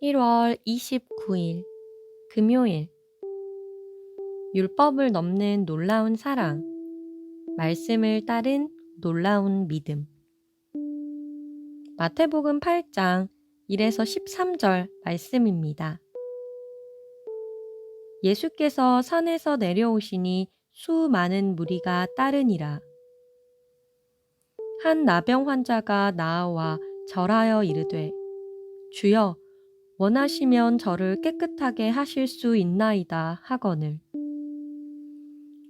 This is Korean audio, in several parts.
1월 29일 금요일 율법을 넘는 놀라운 사랑 말씀을 따른 놀라운 믿음 마태복음 8장 1에서 13절 말씀입니다. 예수께서 산에서 내려오시니 수많은 무리가 따르니라. 한 나병 환자가 나아와 절하여 이르되 주여 원하시면 저를 깨끗하게 하실 수 있나이다 하거늘.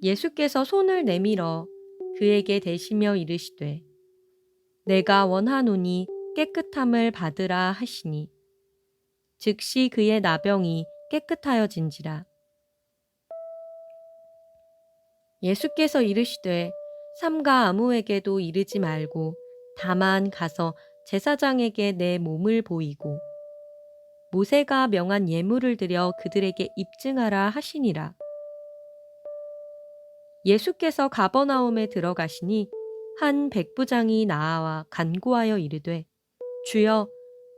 예수께서 손을 내밀어 그에게 대시며 이르시되 내가 원하노니 깨끗함을 받으라 하시니 즉시 그의 나병이 깨끗하여진지라. 예수께서 이르시되 삼가 아무에게도 이르지 말고 다만 가서 제사장에게 내 몸을 보이고 모세가 명한 예물을 드려 그들에게 입증하라 하시니라. 예수께서 가버나움에 들어가시니 한 백부장이 나아와 간구하여 이르되 주여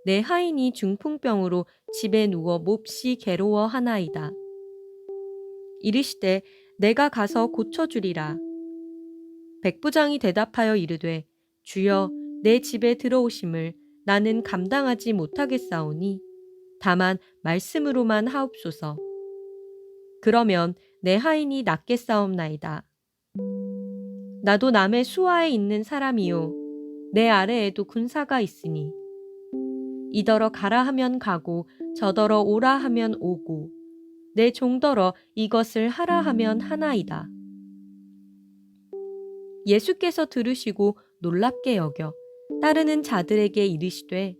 내 하인이 중풍병으로 집에 누워 몹시 괴로워 하나이다. 이르시되 내가 가서 고쳐주리라. 백부장이 대답하여 이르되 주여 내 집에 들어오심을 나는 감당하지 못하겠사오니 다만 말씀으로만 하옵소서. 그러면 내 하인이 낫겠사옵나이다. 나도 남의 수하에 있는 사람이요. 내 아래에도 군사가 있으니. 이더러 가라 하면 가고 저더러 오라 하면 오고 내 종더러 이것을 하라 하면 하나이다. 예수께서 들으시고 놀랍게 여겨 따르는 자들에게 이르시되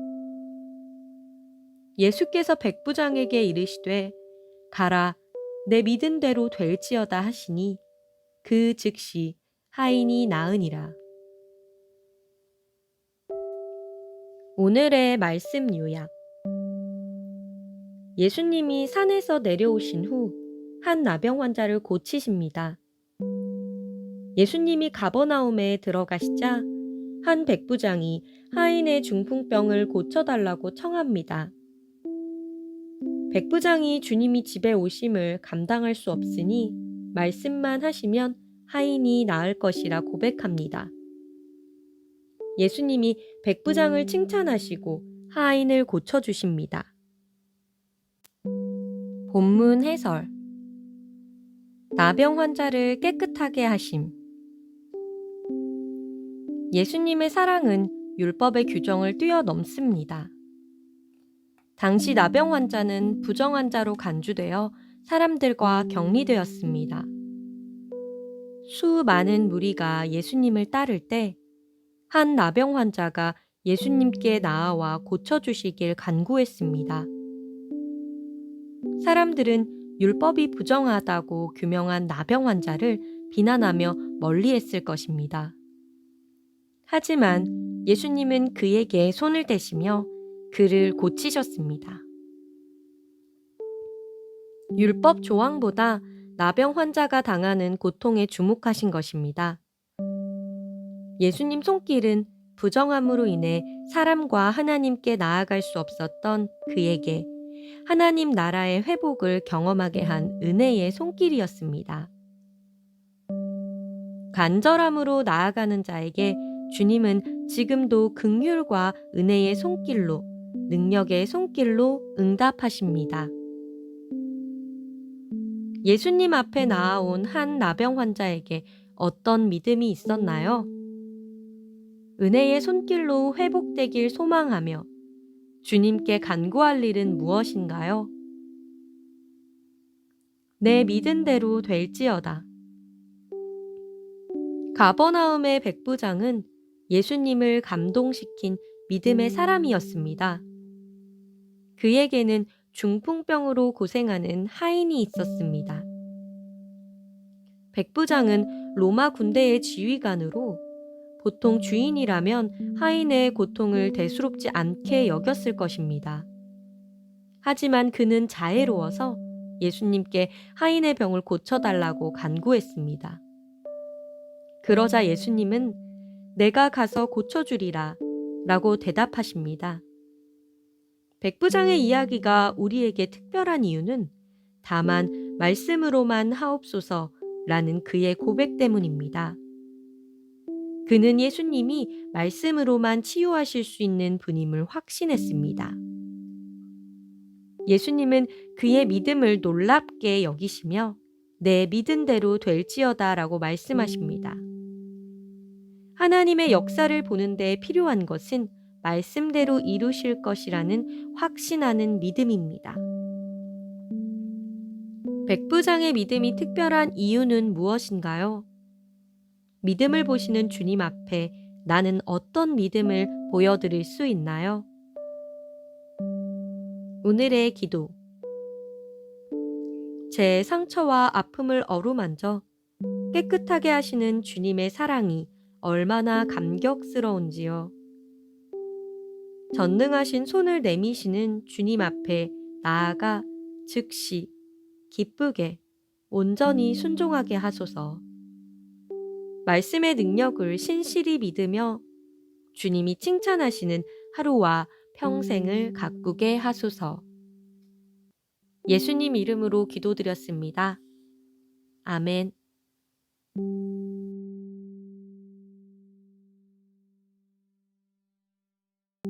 예수께서 백부장에게 이르시되 가라 내 믿은 대로 될지어다 하시니 그 즉시 하인이 나으니라. 오늘의 말씀 요약 예수님이 산에서 내려오신 후 한 나병 환자를 고치십니다. 예수님이 가버나움에 들어가시자 한 백부장이 하인의 중풍병을 고쳐달라고 청합니다. 백부장이 주님이 집에 오심을 감당할 수 없으니 말씀만 하시면 하인이 나을 것이라 고백합니다. 예수님이 백부장을 칭찬하시고 하인을 고쳐주십니다. 본문 해설 나병 환자를 깨끗하게 하심 예수님의 사랑은 율법의 규정을 뛰어넘습니다. 당시 나병 환자는 부정 환자로 간주되어 사람들과 격리되었습니다. 수많은 무리가 예수님을 따를 때 한 나병 환자가 예수님께 나아와 고쳐주시길 간구했습니다. 사람들은 율법이 부정하다고 규명한 나병 환자를 비난하며 멀리 했을 것입니다. 하지만 예수님은 그에게 손을 대시며 그를 고치셨습니다. 율법 조항보다 나병 환자가 당하는 고통에 주목하신 것입니다. 예수님 손길은 부정함으로 인해 사람과 하나님께 나아갈 수 없었던 그에게 하나님 나라의 회복을 경험하게 한 은혜의 손길이었습니다. 간절함으로 나아가는 자에게 주님은 지금도 극률과 은혜의 손길로 능력의 손길로 응답하십니다. 예수님 앞에 나아온 한 나병 환자에게 어떤 믿음이 있었나요? 은혜의 손길로 회복되길 소망하며 주님께 간구할 일은 무엇인가요? 내 믿은 대로 될지어다. 가버나움의 백부장은 예수님을 감동시킨 믿음의 사람이었습니다. 그에게는 중풍병으로 고생하는 하인이 있었습니다. 백부장은 로마 군대의 지휘관으로 보통 주인이라면 하인의 고통을 대수롭지 않게 여겼을 것입니다. 하지만 그는 자애로워서 예수님께 하인의 병을 고쳐달라고 간구했습니다. 그러자 예수님은 내가 가서 고쳐주리라 라고 대답하십니다. 백부장의 이야기가 우리에게 특별한 이유는 다만 말씀으로만 하옵소서 라는 그의 고백 때문입니다. 그는 예수님이 말씀으로만 치유하실 수 있는 분임을 확신했습니다. 예수님은 그의 믿음을 놀랍게 여기시며 내 믿은 대로 될지어다 라고 말씀하십니다. 하나님의 역사를 보는 데 필요한 것은 말씀대로 이루실 것이라는 확신하는 믿음입니다. 백부장의 믿음이 특별한 이유는 무엇인가요? 믿음을 보시는 주님 앞에 나는 어떤 믿음을 보여드릴 수 있나요? 오늘의 기도. 제 상처와 아픔을 어루만져 깨끗하게 하시는 주님의 사랑이 얼마나 감격스러운지요. 전능하신 손을 내미시는 주님 앞에 나아가 즉시 기쁘게 온전히 순종하게 하소서. 말씀의 능력을 신실히 믿으며 주님이 칭찬하시는 하루와 평생을 가꾸게 하소서. 예수님 이름으로 기도드렸습니다. 아멘.